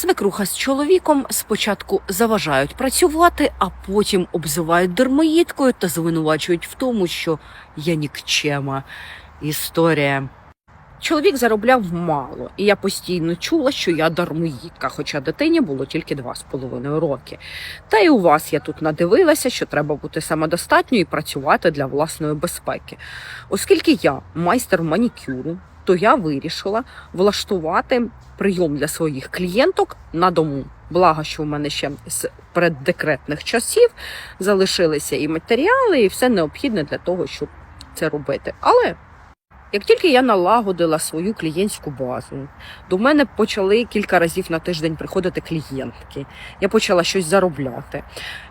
Свекруха з чоловіком спочатку заважають працювати, а потім обзивають дармоїдкою та звинувачують в тому, що я нікчема. Історія. Чоловік заробляв мало, і я постійно чула, що я дармоїдка, хоча дитині було тільки два з половиною роки. Та й у вас я тут надивилася, що треба бути самодостатньою і працювати для власної безпеки. Оскільки я майстер манікюру, то я вирішила влаштувати прийом для своїх клієнток на дому. Благо, що в мене ще з преддекретних часів залишилися і матеріали, і все необхідне для того, щоб це робити. Але як тільки я налагодила свою клієнтську базу, до мене почали кілька разів на тиждень приходити клієнтки. Я почала щось заробляти.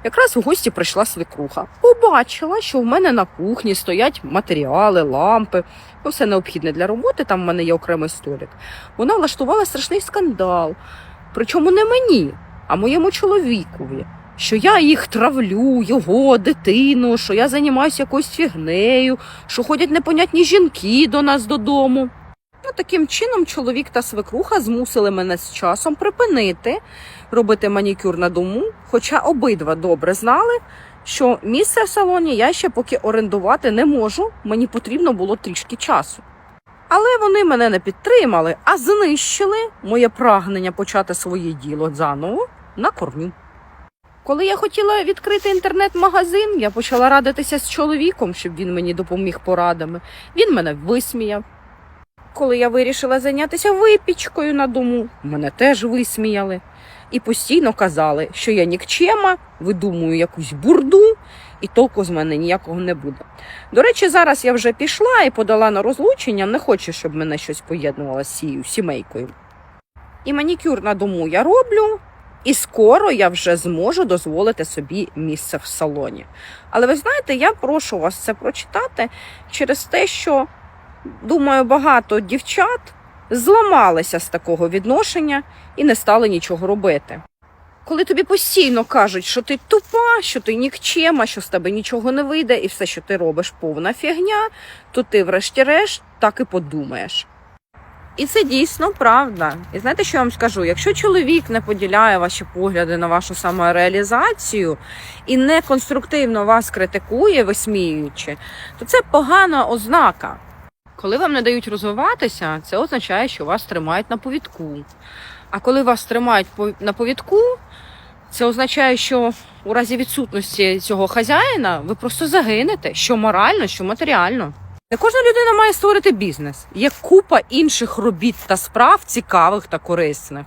Якраз у гості прийшла свекруха. Побачила, що в мене на кухні стоять матеріали, лампи, ну, все необхідне для роботи. Там в мене є окремий столик. Вона влаштувала страшний скандал. Причому не мені, а моєму чоловікові. Що я їх травлю, його, дитину, що я займаюся якоюсь фігнею, що ходять непонятні жінки до нас додому. Ну, таким чином, чоловік та свекруха змусили мене з часом припинити робити манікюр на дому, хоча обидва добре знали, що місце в салоні я ще поки орендувати не можу, мені потрібно було трішки часу. Але вони мене не підтримали, а знищили моє прагнення почати своє діло заново на корню. Коли я хотіла відкрити інтернет-магазин, я почала радитися з чоловіком, щоб він мені допоміг порадами. Він мене висміяв. Коли я вирішила зайнятися випічкою на дому, мене теж висміяли. І постійно казали, що я нікчема, видумую якусь бурду, і толку з мене ніякого не буде. До речі, зараз я вже пішла і подала на розлучення, не хочу, щоб мене щось поєднувало з цією сімейкою. І манікюр на дому я роблю, і скоро я вже зможу дозволити собі місце в салоні. Але ви знаєте, я прошу вас це прочитати через те, що думаю, багато дівчат зламалися з такого відношення і не стали нічого робити. Коли тобі постійно кажуть, що ти тупа, що ти нікчема, що з тебе нічого не вийде, і все, що ти робиш, повна фігня, то ти, врешті-решт, так і подумаєш. І це дійсно правда. І знаєте, що я вам скажу? Якщо чоловік не поділяє ваші погляди на вашу самореалізацію і не конструктивно вас критикує, висміюючи, то це погана ознака. Коли вам не дають розвиватися, це означає, що вас тримають на повідку. А коли вас тримають на повідку, це означає, що у разі відсутності цього хазяїна ви просто загинете, що морально, що матеріально. Не кожна людина має створити бізнес. Є купа інших робіт та справ цікавих та корисних.